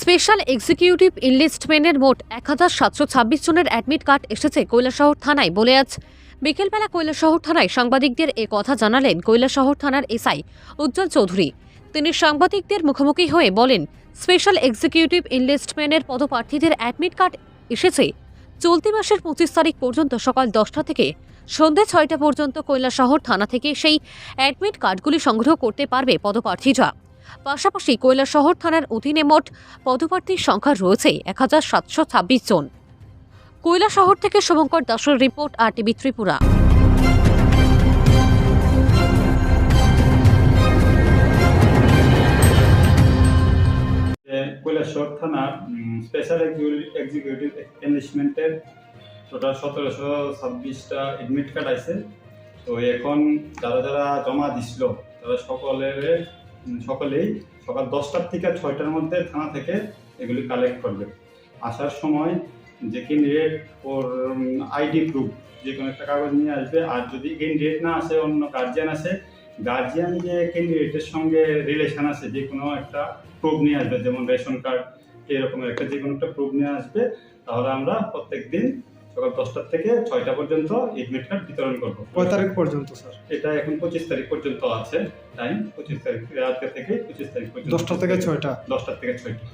Special executive ইনলিস্টমেন্টের মোট এক হাজার সাতশো ছাব্বিশ জনের অ্যাডমিট কার্ড এসেছে কৈলাসহর থানায় বলে আজ বিকেলবেলা কৈলাসহর থানায় সাংবাদিকদের এ কথা জানালেন কৈলাসহর থানার এসআই উজ্জ্বল চৌধুরী। তিনি সাংবাদিকদের মুখোমুখি হয়ে বলেন, স্পেশাল এক্সিকিউটিভ ইনলিস্টমেন্টের পদপ্রার্থীদের অ্যাডমিট কার্ড এসেছে চলতি মাসের পঁচিশ তারিখ পর্যন্ত সকাল দশটা থেকে সন্ধে ছয়টা পর্যন্ত কৈলাসহর থানা থেকে সেই অ্যাডমিট কার্ডগুলি সংগ্রহ করতে পারবে পদপ্রার্থীরা। পাশাপাশি কৈলাসহর থানার অধীনে মোট পদপ্রার্থীর সংখ্যা রয়েছে এক হাজার সাতশো ছাব্বিশ জন। কৈলাসহর থেকে শুভঙ্কর দাসের রিপোর্ট আর টিভি ত্রিপুরা। কৈলাসহর থানার স্পেশাল এক্সিকিউটিভ এনলিশমেন্টের টোটাল সতেরোশো ছাব্বিশটা এডমিট কার্ড আছে তো এখন যারা যারা জমা দিছিল, তারা সকলের সকলেই সকাল দশটার থেকে ছয়টার মধ্যে থানা থেকে এগুলি কালেক্ট করবে। আসার সময় যে ক্যান্ডিডেট ওর আইডি প্রুফ যে কোনো একটা কাগজ নিয়ে আসবে। আর যদি ক্যান্ডিডেট না আসে, অন্য গার্জিয়ান আসে গার্জিয়ান যে ক্যান্ডিডেটের সঙ্গে রিলেশন আছে যে কোনো একটা প্রুফ নিয়ে আসবে যেমন রেশন কার্ড এরকম একটা যে কোনো একটা প্রুফ নিয়ে আসবে তাহলে আমরা প্রত্যেক দিন সকাল দশটার থেকে ছয়টা পর্যন্ত এডমিট কার্ড বিতরণ করব। কয় তারিখ পর্যন্ত স্যার? এটা এখন পঁচিশ তারিখ পর্যন্ত আছে টাইম পঁচিশ তারিখ আজকে থেকে পঁচিশ তারিখ পর্যন্ত। দশটা থেকে ছয়টা? দশটা থেকে ছয়টা।